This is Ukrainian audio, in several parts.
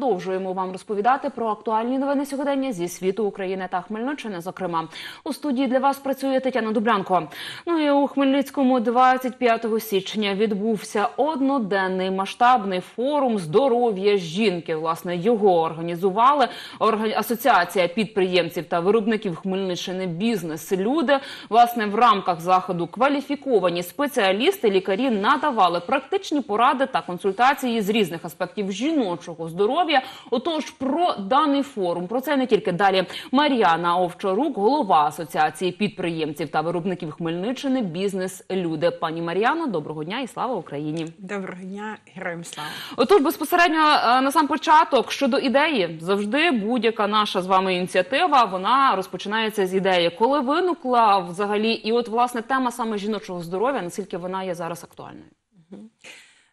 продовжуємо вам розповідати про актуальні новини сьогодення зі світу України та Хмельниччини. Зокрема, у студії для вас працює Тетяна Дублянко. Ну і у Хмельницькому 25 січня відбувся одноденний масштабний форум здоров'я жінки. Власне його організували Орга- асоціація підприємців та виробників Хмельниччини бізнес люди. Власне в рамках заходу кваліфіковані спеціалісти лікарі надавали практичні поради та консультації з різних аспектів жіночого здоров'я. Отож, про даний форум про це не тільки далі. Мар'яна Овчарук, голова асоціації підприємців та виробників Хмельниччини Бізнес Люди. Пані Мар'яно, доброго дня і слава Україні. Доброго дня, героям слава. Отож, безпосередньо е, на сам початок щодо ідеї, завжди будь-яка наша з вами ініціатива вона розпочинається з ідеї. Коли виникла взагалі, і от власне тема саме жіночого здоров'я, наскільки вона є зараз актуальною.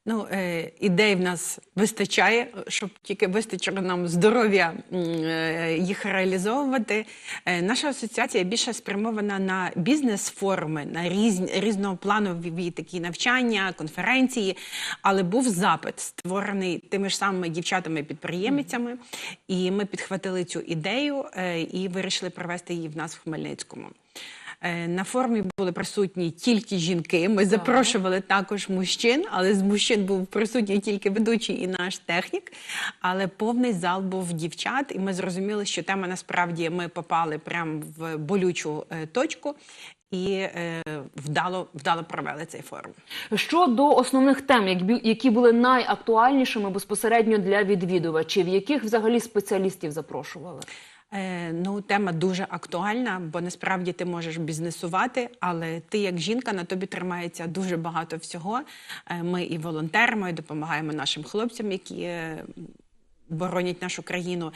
Ну, е, ідей в нас вистачає, щоб тільки вистачило нам здоров'я е, їх реалізовувати. Е, наша асоціація більше спрямована на бізнес-форуми, на різ, різнопланові такі навчання, конференції. Але був запит, створений тими ж самими дівчатами-підприємцями, і ми підхватили цю ідею е, і вирішили провести її в нас в Хмельницькому. Е, На форумі були присутні тільки жінки. Ми запрошували також мужчин, але з мужчин був присутній тільки ведучий і наш технік. Але повний зал був дівчат, і ми зрозуміли, що тема насправді ми попали прямо в болючу е, точку і е, вдало, вдало провели цей форум. Щодо основних тем, які- які були найактуальнішими безпосередньо для відвідувачів, яких взагалі спеціалістів запрошували? Е, ну, тема дуже актуальна, бо насправді ти можеш бізнесувати, але ти, як жінка, на тобі тримається дуже багато всього. Е, ми і волонтеримо, і допомагаємо нашим хлопцям, які. е, Боронять нашу країну,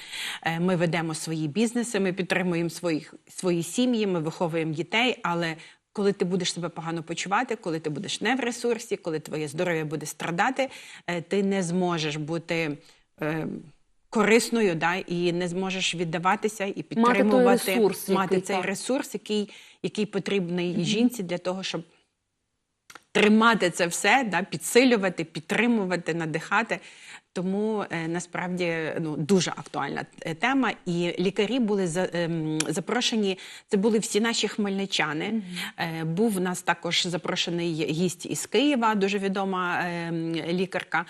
ми ведемо свої бізнеси, ми підтримуємо своїх, свої сім'ї, ми виховуємо дітей. Але коли ти будеш себе погано почувати, коли ти будеш не в ресурсі, коли твоє здоров'я буде страдати, ти не зможеш бути корисною, да, і не зможеш віддаватися і підтримувати ресурс, мати який, цей так. ресурс, який, який потрібний жінці для того, щоб тримати це все, да, підсилювати, підтримувати, надихати. Тому е, насправді ну дуже актуальна е, тема. І лікарі були за, ем, запрошені. Це були всі наші хмельничани. Е, був у нас також запрошений гість із Києва, дуже відома ем, лікарка.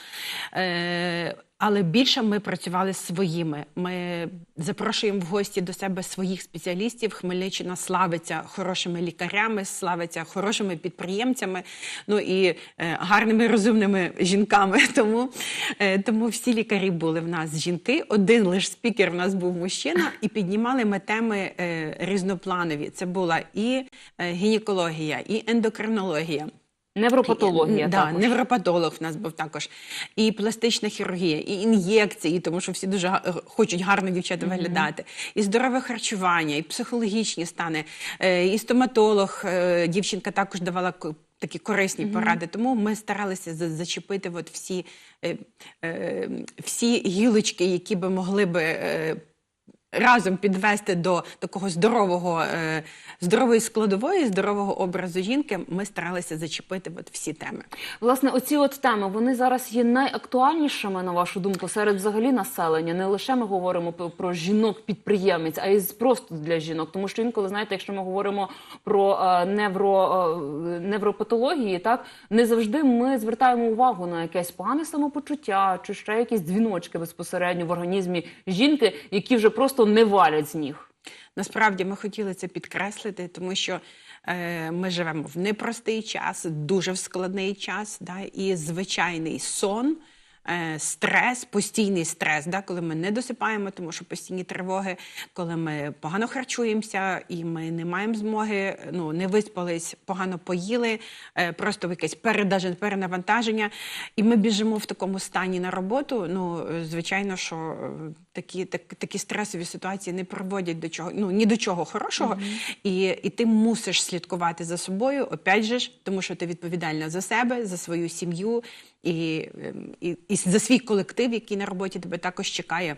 Е, але більше ми працювали з своїми. Ми запрошуємо в гості до себе своїх спеціалістів. Хмельниччина славиться хорошими лікарями, славиться хорошими підприємцями, ну і е, гарними розумними жінками. Тому, е, тому всі лікарі були в нас жінки. Один лише спікер в нас був мужчина, і піднімали ми теми е, різнопланові. Це була і е, гінекологія, і ендокринологія. Невропатологія да, також. невропатолог в нас був також, і пластична хірургія, і ін'єкції, тому що всі дуже хочуть гарно дівчата виглядати, і здорове харчування, і психологічні стани, е, і стоматолог. е, Дівчинка також давала такі корисні поради. Тому ми старалися за- зачепити от всі, е, е, всі гілочки, які би могли би. Разом підвести до такого здорового, е, здорової складової, здорового образу жінки, ми старалися зачепити от всі теми. Власне, оці от теми вони зараз є найактуальнішими на вашу думку серед взагалі населення. Не лише ми говоримо про жінок-підприємець, а й просто для жінок. Тому що інколи знаєте, якщо ми говоримо про е, невро, е, невропатології, так не завжди ми звертаємо увагу на якесь погане самопочуття чи ще якісь дзвіночки безпосередньо в організмі жінки, які вже просто не валять з ніг. Насправді ми хотіли це підкреслити, тому що е, ми живемо в непростий час, дуже в складний час, да, і звичайний сон. Е, Стрес, постійний стрес, да, коли ми не досипаємо, тому що постійні тривоги, коли ми погано харчуємося і ми не маємо змоги, ну не виспались, погано поїли, е, просто якесь передажен- перенавантаження, і ми біжимо в такому стані на роботу. Ну, звичайно, що е, такі, так, такі стресові ситуації не приводять до чого, ну ні до чого хорошого. І, і ти мусиш слідкувати за собою, опять же ж, тому що ти відповідальна за себе, за свою сім'ю і, ем, і, і за свій колектив, який на роботі тебе також чекає.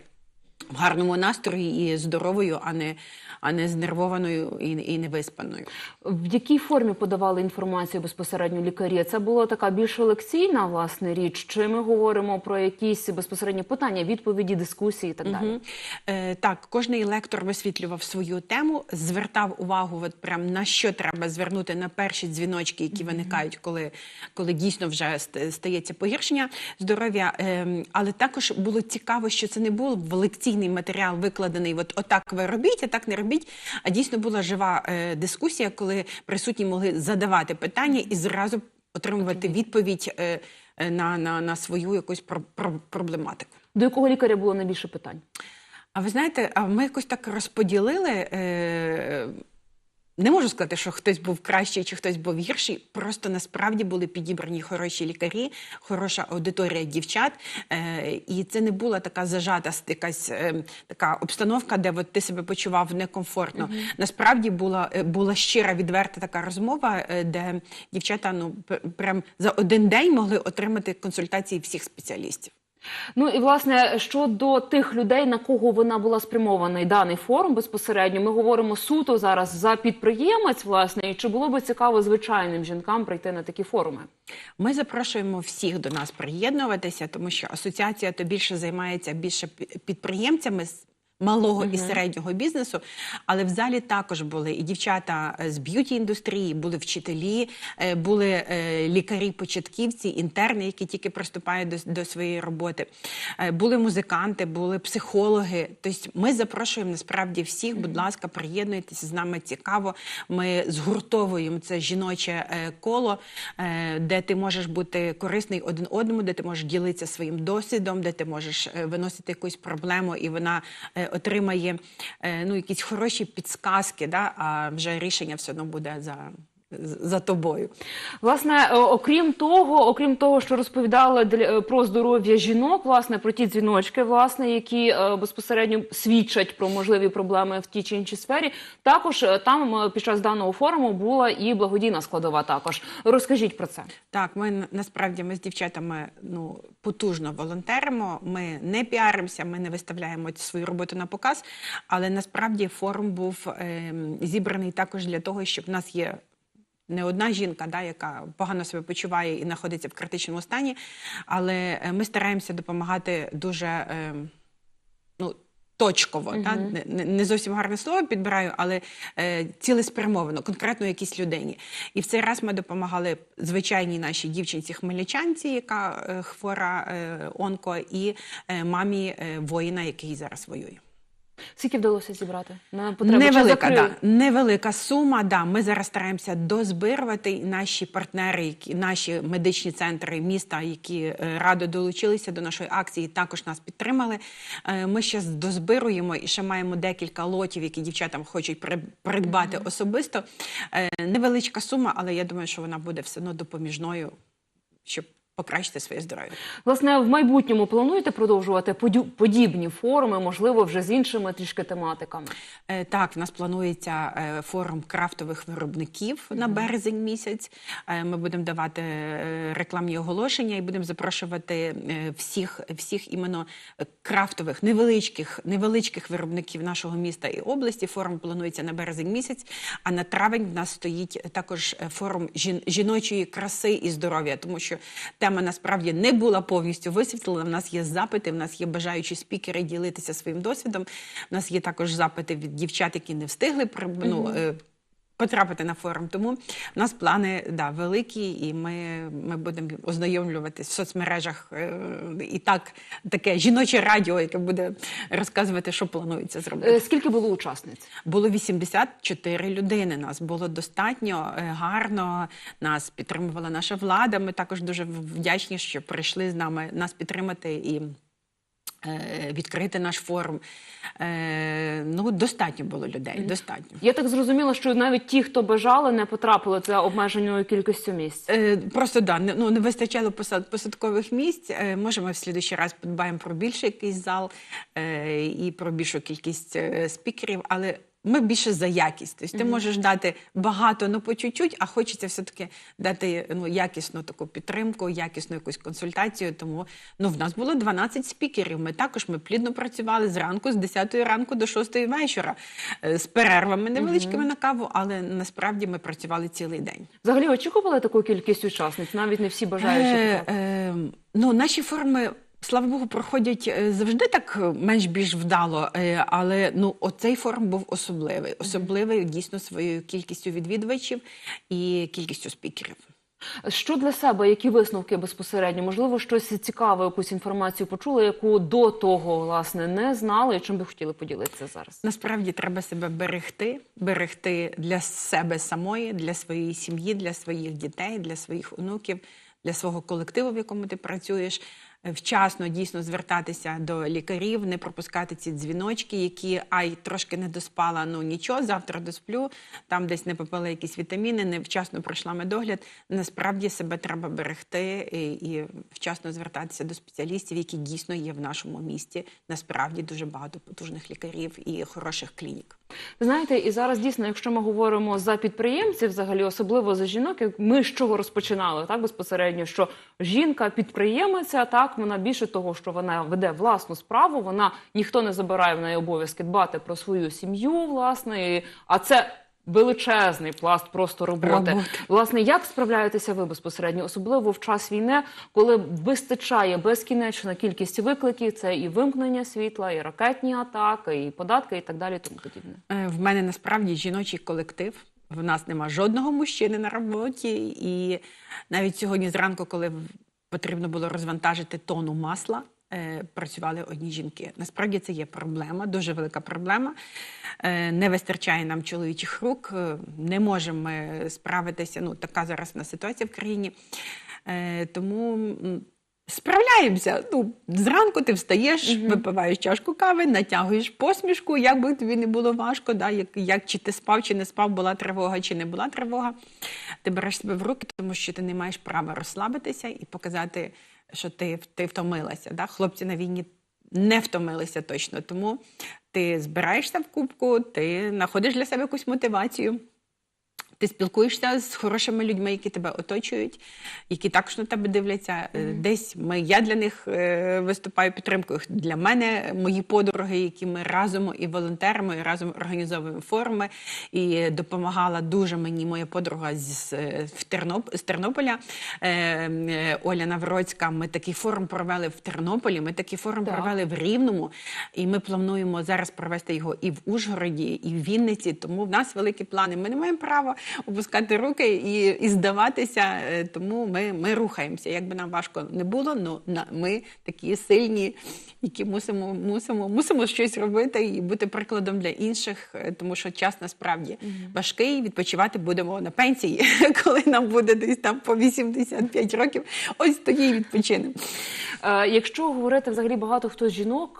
В гарному настрої і здоровою, а не, а не знервованою і, і невиспаною. В якій формі подавали інформацію безпосередньо лікарі? Це була така більш лекційна власне річ? Чи ми говоримо про якісь безпосередні питання, відповіді, дискусії і так далі? Мгм. Е, так, кожний лектор висвітлював свою тему, звертав увагу, от прям на що треба звернути на перші дзвіночки, які виникають, коли, коли дійсно вже стається погіршення здоров'я. Ем, але також було цікаво, що це не був лекційний матеріал, викладений от отак ви робіть, а так не робіть. А дійсно була жива е, дискусія, коли присутні могли задавати питання і зразу отримувати відповідь е, е, на, на, на свою якусь про, про, проблематику. До якого лікаря було найбільше питань? А ви знаєте, а ми якось так розподілили. Е, не можу сказати, що хтось був кращий чи хтось був гірший. Просто насправді були підібрані хороші лікарі, хороша аудиторія дівчат. Е, і це не була така зажата якась е, така обстановка, де от ти себе почував некомфортно. Насправді була, е, була щира, відверта така розмова, е, де дівчата ну прям за один день могли отримати консультації всіх спеціалістів. Ну і власне щодо тих людей, на кого вона була спрямований даний форум безпосередньо, ми говоримо суто зараз за підприємець, власне, і чи було би цікаво звичайним жінкам прийти на такі форуми? Ми запрошуємо всіх до нас приєднуватися, тому що асоціація то більше займається більше підприємцями малого і середнього бізнесу. Але в залі також були і дівчата е, з б'юті індустрії, були вчителі, е, були е, лікарі-початківці, інтерни, які тільки приступають до, до своєї роботи. Були музиканти, були психологи. Тобто ми запрошуємо насправді всіх. Будь ласка, приєднуйтесь з нами цікаво. Ми згуртовуємо це жіноче коло, де ти можеш бути корисний один одному, де ти можеш ділитися своїм досвідом, де ти можеш виносити якусь проблему, і вона отримає е, ну, якісь хороші підсказки, да? а вже рішення все одно буде за, за тобою. Власне, е, окрім того, окрім того, що розповідали е, про здоров'я жінок, власне, про ті дзвіночки, власне, які е, безпосередньо свідчать про можливі проблеми в тій чи іншій сфері. Також е, там е, під час даного форуму була і благодійна складова. Також розкажіть про це. Так, ми насправді ми з дівчатами ну потужно волонтеримо. Ми не піаримося, ми не виставляємо свою роботу на показ. Але насправді форум був ем, зібраний також для того, щоб в нас є. Не одна жінка, да, яка погано себе почуває і знаходиться в критичному стані, але е, ми стараємося допомагати дуже ем, ну, точково. Да? Не, не- не зовсім гарне слово підбираю, але е, цілеспрямовано, конкретно якійсь людині. І в цей раз ми допомагали звичайній нашій дівчинці-хмельничанці, яка е, хвора е, онко, і е, мамі е, воїна, який зараз воює. Скільки вдалося зібрати на потреби? Невелика, да, невелика сума. Да. Ми зараз стараємося дозбирувати наші партнери, які наші медичні центри міста, які е, радо долучилися до нашої акції, також нас підтримали. Е, Ми ще дозбируємо і ще маємо декілька лотів, які дівчатам хочуть при- придбати особисто. Е, Невеличка сума, але я думаю, що вона буде все одно допоміжною, щоб покращити своє здоров'я. Власне, в майбутньому плануєте продовжувати подібні форуми, можливо, вже з іншими трішки тематиками. Е, Так, в нас планується е, форум крафтових виробників на березень місяць. Е, Ми будемо давати е, рекламні оголошення і будемо запрошувати е, всіх, всіх іменно е, крафтових невеличких, невеличких виробників нашого міста і області. Форум планується на березень місяць. А на травень в нас стоїть також е, форум жін- жіночої краси і здоров'я, тому що тема насправді не була повністю висвітлена. В нас є запити, в нас є бажаючі спікери ділитися своїм досвідом. У нас є також запити від дівчат, які не встигли ну, потрапити на форум. Тому в нас плани да, великі, і ми, ми будемо ознайомлюватись в соцмережах е, і так таке жіноче радіо, яке буде розказувати, що планується зробити. Е, Скільки було учасниць? Було 84 людини. Нас було достатньо е, гарно. Нас підтримувала наша влада. Ми також дуже вдячні, що прийшли з нами нас підтримати і. Е, Відкрити наш форум. Е, ну, достатньо було людей. Достатньо. Я так зрозуміла, що навіть ті, хто бажали, не потрапили за обмеженою кількістю місць. Е, Просто да, не, ну, не вистачало посад, посадкових місць. Може, ми в слідуючий раз подбаємо про більший якийсь зал і про більшу кількість спікерів, але ми більше за якість. Тобто ти можеш дати багато, ну по чуть-чуть, а хочеться все-таки дати ну, якісну таку підтримку, якісну якусь консультацію. Тому ну, в нас було 12 спікерів. Ми також ми плідно працювали зранку, з 10 ранку до 6 вечора, е, з перервами невеличкими на каву, але насправді ми працювали цілий день. Взагалі очікували таку кількість учасниць? Навіть не всі бажаючі. Е, е, ну, наші форми. Слава Богу, проходять е, завжди так е, менш-більш вдало, е, але ну оцей форум був особливий. Особливий дійсно своєю кількістю відвідувачів і кількістю спікерів. Що для себе, які висновки безпосередньо? Можливо, щось цікаве, якусь інформацію почули, яку до того власне не знали, і чим би хотіли поділитися зараз? Насправді треба себе берегти, берегти для себе самої, для своєї сім'ї, для своїх дітей, для своїх онуків, для свого колективу, в якому ти працюєш. Вчасно дійсно звертатися до лікарів, не пропускати ці дзвіночки, які ай трошки не доспала. Ну нічого, завтра досплю. Там десь не попали якісь вітаміни, не вчасно пройшла медогляд. Насправді себе треба берегти і, і вчасно звертатися до спеціалістів, які дійсно є в нашому місті. Насправді дуже багато потужних лікарів і хороших клінік. Знаєте, і зараз дійсно, якщо ми говоримо за підприємців, взагалі особливо за жінок, ми з чого розпочинали, так безпосередньо, що жінка підприємиця, так вона більше того, що вона веде власну справу, вона ніхто не забирає в неї обов'язки дбати про свою сім'ю, власне, а це. Величезний пласт просто роботи. Роботи. Власне, як справляєтеся ви безпосередньо, особливо в час війни, коли вистачає безкінечна кількість викликів, це і вимкнення світла, і ракетні атаки, і податки, і так далі, тому подібне. Е, В мене насправді жіночий колектив. В нас нема жодного мужчини на роботі. І навіть сьогодні зранку, коли потрібно було розвантажити тонну масла, працювали одні жінки. Насправді це є проблема, дуже велика проблема. Е, Не вистачає нам чоловічих рук, е, не можемо ми справитися. Ну, така зараз у нас ситуація в країні. Е, Тому. Справляємося. Ну, зранку ти встаєш, випиваєш чашку кави, натягуєш посмішку, як би тобі не було важко, да, як, як чи ти спав, чи не спав, була тривога, чи не була тривога. Ти береш себе в руки, тому що ти не маєш права розслабитися і показати, що ти, ти втомилася. Да? Хлопці на війні не втомилися точно. Тому ти збираєшся в кубку, ти знаходиш для себе якусь мотивацію. Ти спілкуєшся з хорошими людьми, які тебе оточують, які також на тебе дивляться. Е, Десь ми, я для них е, виступаю підтримкою. Для мене мої подруги, які ми разом і волонтерами, і разом організовуємо форуми. І допомагала дуже мені моя подруга з, в Терноп, з Тернополя е, е, Оля Навроцька. Ми такий форум провели в Тернополі. Ми такий форум Так. провели в Рівному, і ми плануємо зараз провести його і в Ужгороді, і в Вінниці. Тому в нас великі плани. Ми не маємо права опускати руки і, і здаватися. е, Тому ми, ми рухаємося. Як би нам важко не було, ну ми такі сильні, які мусимо, мусимо, мусимо щось робити і бути прикладом для інших, е, тому що час насправді важкий. Відпочивати будемо на пенсії, коли нам буде десь там по 85 років. Ось тоді і відпочинемо. Е, Якщо говорити взагалі багато хто з жінок,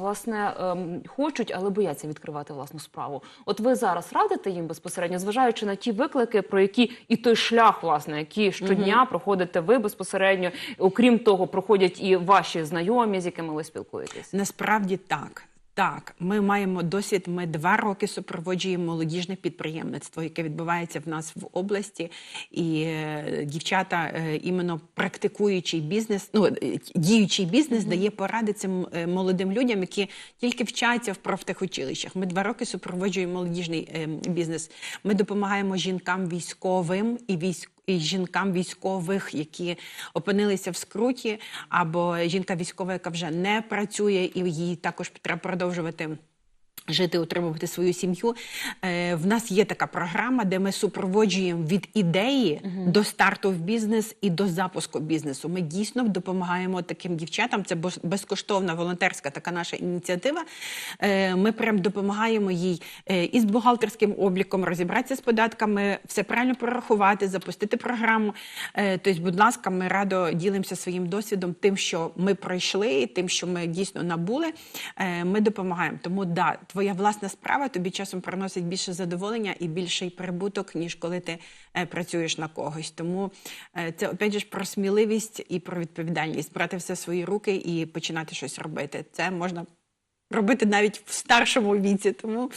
власне, ем, хочуть, але бояться відкривати власну справу. От ви зараз радите їм безпосередньо, зважаючи на ті виклики, про які і той шлях, власне, який щодня проходите ви безпосередньо. Окрім того, проходять і ваші знайомі, з якими ви спілкуєтесь. Насправді так. Так, ми маємо досвід. Ми два роки супроводжуємо молодіжне підприємництво, яке відбувається в нас в області, і е, дівчата, е, іменно практикуючий бізнес, ну е, діючий бізнес, дає поради цим е, молодим людям, які тільки вчаться в профтехучилищах. Ми два роки супроводжуємо молодіжний е, бізнес. Ми допомагаємо жінкам військовим і військовим жінкам військових, які опинилися в скруті, або жінка військова, яка вже не працює, і їй також треба продовжувати. Жити, утримувати свою сім'ю. Е, в нас є така програма, де ми супроводжуємо від ідеї до старту в бізнес і до запуску бізнесу. Ми дійсно допомагаємо таким дівчатам. Це безкоштовна волонтерська така наша ініціатива. Е, ми прям допомагаємо їй е, із бухгалтерським обліком розібратися з податками, все правильно прорахувати, запустити програму. Е, тобто, будь ласка, ми радо ділимося своїм досвідом, тим, що ми пройшли, тим, що ми дійсно набули. Е, ми допомагаємо. Тому да, твоя власна справа тобі часом приносить більше задоволення і більший прибуток, ніж коли ти е, працюєш на когось. Тому е, це опять же про сміливість і про відповідальність, брати все в свої руки і починати щось робити. Це можна робити навіть в старшому віці. Тому,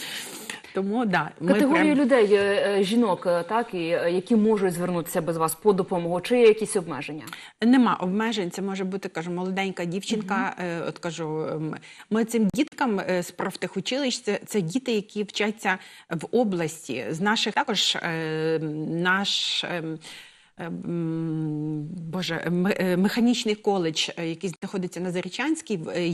тому да, ми Категорії прям- людей, е, е, жінок, е, так і які можуть звернутися без вас по допомогу, чи є якісь обмеження? Нема обмежень. Це може бути кажу, молоденька дівчинка. е, От кажу, ми цим діткам з профтехучилищ, це, це діти, які вчаться в області. З наших також е, наш. ем, Боже, е, механічний коледж, е, який знаходиться на Зарічанській, е,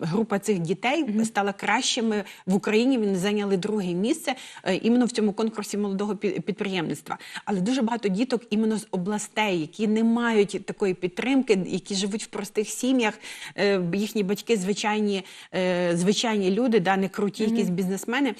група цих дітей стала кращими в Україні. Вони зайняли друге місце іменно в цьому конкурсі молодого підприємництва. Але дуже багато діток іменно з областей, які не мають такої підтримки, які живуть в простих сім'ях. Їхні батьки звичайні, звичайні люди, да, не круті, якісь бізнесмени.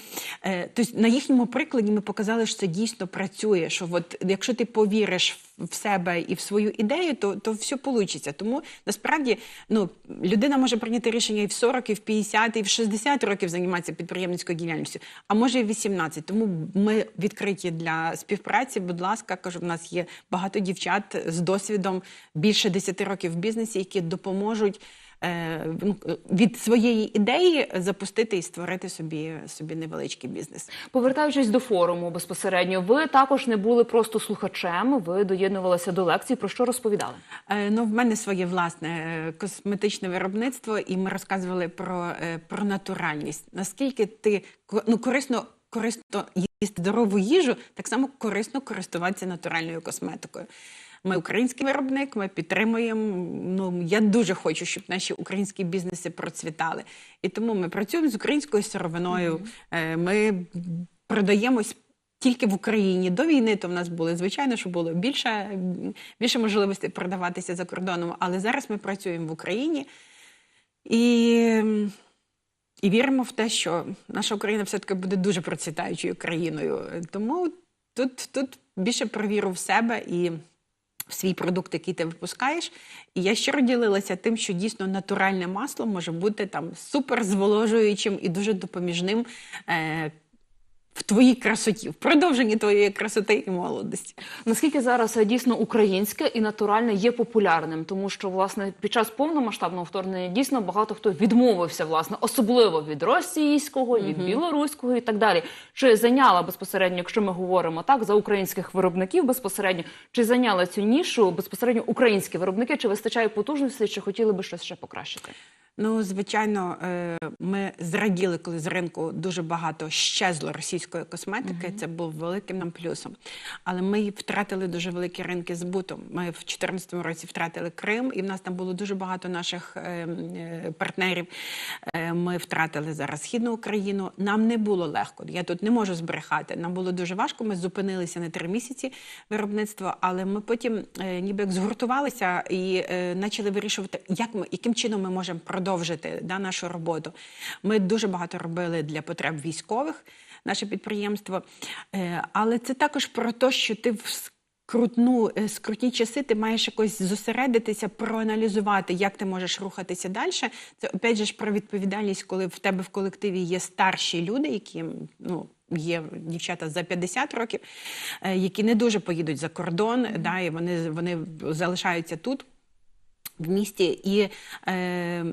Тобто на їхньому прикладі ми показали, що це дійсно працює. Що от якщо ти повіриш в- в себе і в свою ідею, то, то все вийде. Тому насправді ну, людина може прийняти рішення і в 40, і в 50, і в 60 років займатися підприємницькою діяльністю, а може і в 18. Тому ми відкриті для співпраці. Будь ласка, кажу, в нас є багато дівчат з досвідом більше 10 років в бізнесі, які допоможуть. Е, ну, Від своєї ідеї запустити і створити собі, собі невеличкий бізнес. Повертаючись до форуму безпосередньо, ви також не були просто слухачем. Ви доєднувалися до лекцій. Про що розповідали? Е, Ну, в мене своє власне е, косметичне виробництво, і ми розказували про, про натуральність. Наскільки ти ну, корисно, корисно їсти здорову їжу, так само корисно користуватися натуральною косметикою. Ми український виробник, ми підтримуємо. Ну я дуже хочу, щоб наші українські бізнеси процвітали. І тому ми працюємо з українською сировиною. Е, Ми продаємось тільки в Україні. До війни то в нас були, звичайно, що було більше, більше можливостей продаватися за кордоном, але зараз ми працюємо в Україні і, і віримо в те, що наша Україна все-таки буде дуже процвітаючою країною. Тому тут, тут більше про віру в себе і свій продукт, який ти випускаєш. І я щиро ділилася тим, що дійсно натуральне масло може бути там суперзволожуючим і дуже допоміжним. Е- в твоїй красоті, в продовженні твоєї красоти і молодості. Наскільки зараз е, дійсно українське і натуральне є популярним, тому що власне під час повномасштабного вторгнення дійсно багато хто відмовився, власне, особливо від російського, від білоруського і так далі. Чи зайняла безпосередньо, якщо ми говоримо так за українських виробників безпосередньо, чи зайняли цю нішу безпосередньо українські виробники? Чи вистачає потужності, чи хотіли би щось ще покращити? Ну, звичайно, е, ми зраділи, коли з ринку дуже багато щезло російської косметики. Це був великим нам плюсом. Але ми втратили дуже великі ринки збуту. Ми в 2014 році втратили Крим, і в нас там було дуже багато наших е, е, партнерів. Е, Ми втратили зараз східну Україну. Нам не було легко. Я тут не можу збрехати. Нам було дуже важко. Ми зупинилися на три місяці виробництва, але ми потім ніби як згуртувалися і почали вирішувати, як ми яким чином ми можемо продовжити да, нашу роботу. Ми дуже багато робили для потреб військових, наше підприємство. Е, але це також про те, що ти в скрутну, е, скрутні часи ти маєш якось зосередитися, проаналізувати, як ти можеш рухатися далі. Це опять же про відповідальність, коли в тебе в колективі є старші люди, які ну. Є дівчата за 50 років, е, які не дуже поїдуть за кордон, да, і вони, вони залишаються тут в місті, і е,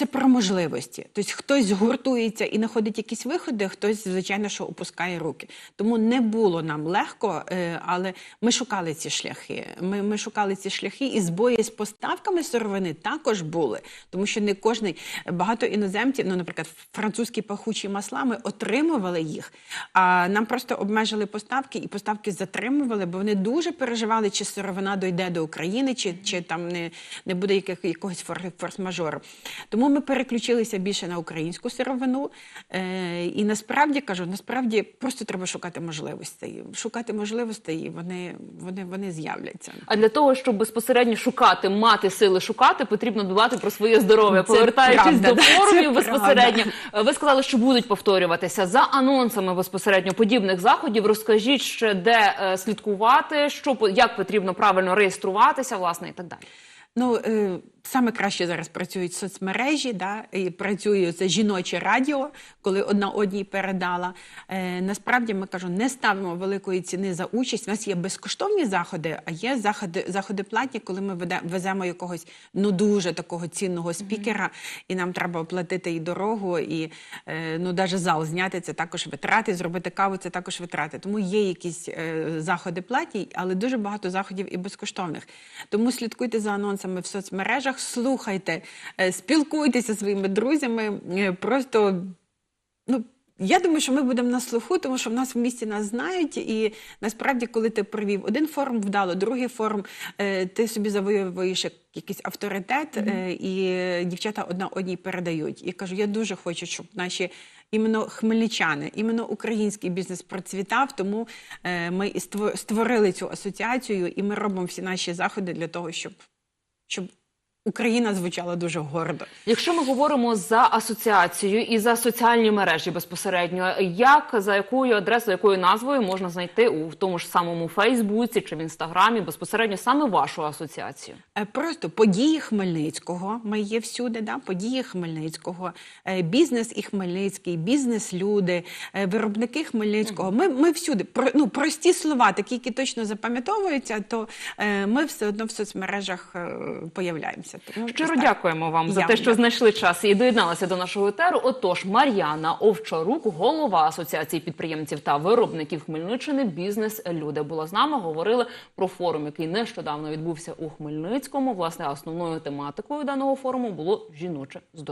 це про можливості. Тобто хтось згуртується і знаходить якісь виходи, хтось, звичайно, що опускає руки. Тому не було нам легко, е, але ми шукали ці шляхи. Ми, ми шукали ці шляхи, і збої з поставками сировини також були, тому що не кожний багато іноземців, ну, наприклад, французькі пахучі масла, ми отримували їх, а нам просто обмежили поставки, і поставки затримували, бо вони дуже переживали, чи сировина дойде до України, чи, чи там не, не буде яких, якогось фор- форс-мажору. Тому ми переключилися більше на українську сировину. Е, і насправді кажу, насправді просто треба шукати можливостей. Шукати можливостей, і вони, вони, вони з'являться. А для того, щоб безпосередньо шукати, мати сили шукати, потрібно дбати про своє здоров'я. Повертаючись правда, до форумів, безпосередньо ви сказали, що будуть повторюватися за анонсами безпосередньо подібних заходів. Розкажіть ще де е, слідкувати, що як потрібно правильно реєструватися, власне, і так далі. Ну, е, саме краще зараз працюють соцмережі, да, і працює це жіноче радіо, коли одна одній передала. Е, насправді ми кажу, не ставимо великої ціни за участь. У нас є безкоштовні заходи, а є заходи, заходи платні, коли ми веде, веземо якогось ну дуже такого цінного спікера, і нам треба оплатити і дорогу, і е, ну навіть зал зняти це також витрати, зробити каву це також витрати. Тому є якісь е, заходи платні, але дуже багато заходів і безкоштовних. Тому слідкуйте за анонсами в соцмережах, слухайте, е, спілкуйтеся зі своїми друзями. е, Просто ну. Я думаю, що ми будемо на слуху, тому що в нас в місті нас знають, і насправді, коли ти провів один форум вдало, другий форум, е, ти собі завоюєш якийсь авторитет, е, і дівчата одна одній передають. І кажу, я дуже хочу, щоб наші іменно хмельничани, іменно український бізнес процвітав. Тому ми і ство- створили цю асоціацію, і ми робимо всі наші заходи для того, щоб, щоб Україна звучала дуже гордо. Якщо ми говоримо за асоціацію і за соціальні мережі безпосередньо, як за якою адресою, якою назвою можна знайти у тому ж самому Фейсбуці чи в інстаграмі безпосередньо саме вашу асоціацію? Е, Просто події Хмельницького. Ми є всюди, да? події Хмельницького, е, бізнес і Хмельницький, бізнес-люди, е, виробники Хмельницького. Ми, ми всюди. Про, ну, прості слова, такі, які точно запам'ятовуються, то ми все одно в соцмережах появляємося. Тому Щиро так. дякуємо вам за те, що знайшли час і доєдналися до нашого етеру. Отож, Мар'яна Овчарук, голова асоціації підприємців та виробників Хмельниччини, бізнес люди була з нами. Говорили про форум, який нещодавно відбувся у Хмельницькому. Власне, основною тематикою даного форуму було жіноче здоров'я.